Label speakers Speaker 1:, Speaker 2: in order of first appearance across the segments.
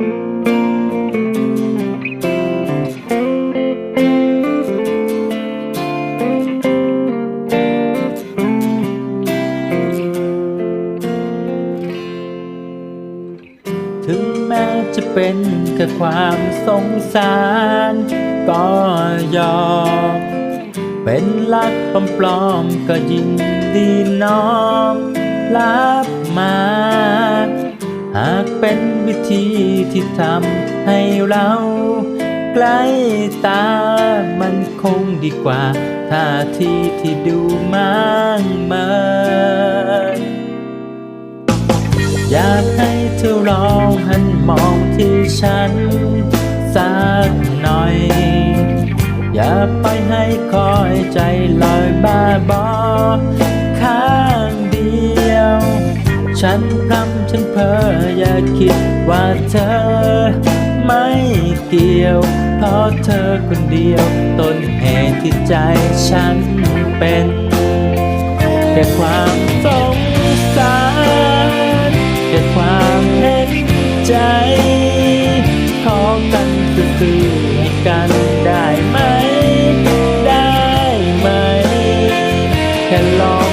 Speaker 1: ถึงแม้จะเป็นแค่ความสงสารก็ยอม เป็นลักปลอมๆก็ยินดีน้อมรับมาากเป็นวิธีที่ทำให้เราใกล้ตามันคงดีกว่าท่าทีที่ดูมั่งมินอยากให้เธอลองหันมองที่ฉัน สักหน่อย อย่าไปให้คอยใจลอยบ้าบอ ฉันพรำฉันเพ้ออย่าคิดว่าเธอ ไม่เกี่ยว เพราะเธอคนเดียว ต้นเหตุที่ใจฉันเป็นแค่ความสงสารแค่ความเห็นใจ ขอกันซื่อกันได้ไหม ได้ไหมแค่ลอง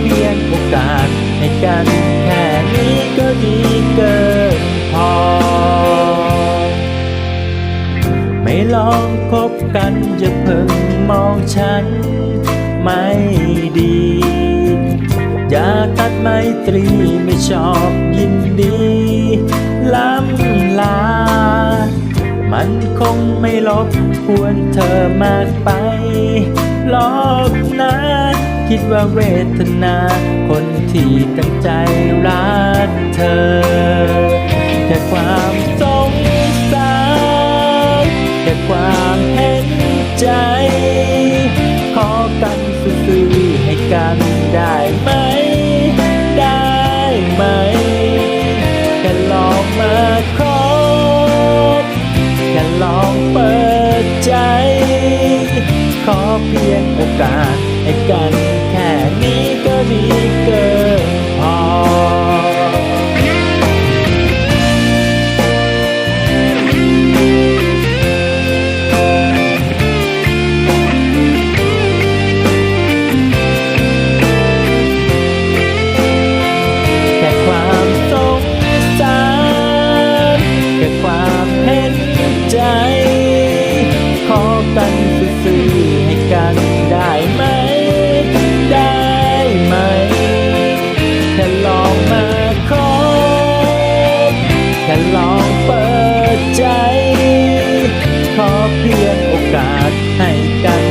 Speaker 1: เพียงโอกาสให้กันแค่นี้ก็ดีเกินพอ ไม่ลองคบกันจะเพิ่งมองฉันไม่ดี อย่าตัดไมตรีไม่ชอบยินดีล้ำลา มันคงไม่ลบกวนเธอมากไปหรอกนะ คิดว่าเวทนา คนที่ตั้งใจรักเธอแค่ความสงสารแค่ความเห็นใจ ขอกันซื่อๆให้กันได้ไหม ได้ไหมแค่ลองมาคบแค่ลองเปิดใจ ขอเพียงโอกาสให้กัน แค่ ให้กัน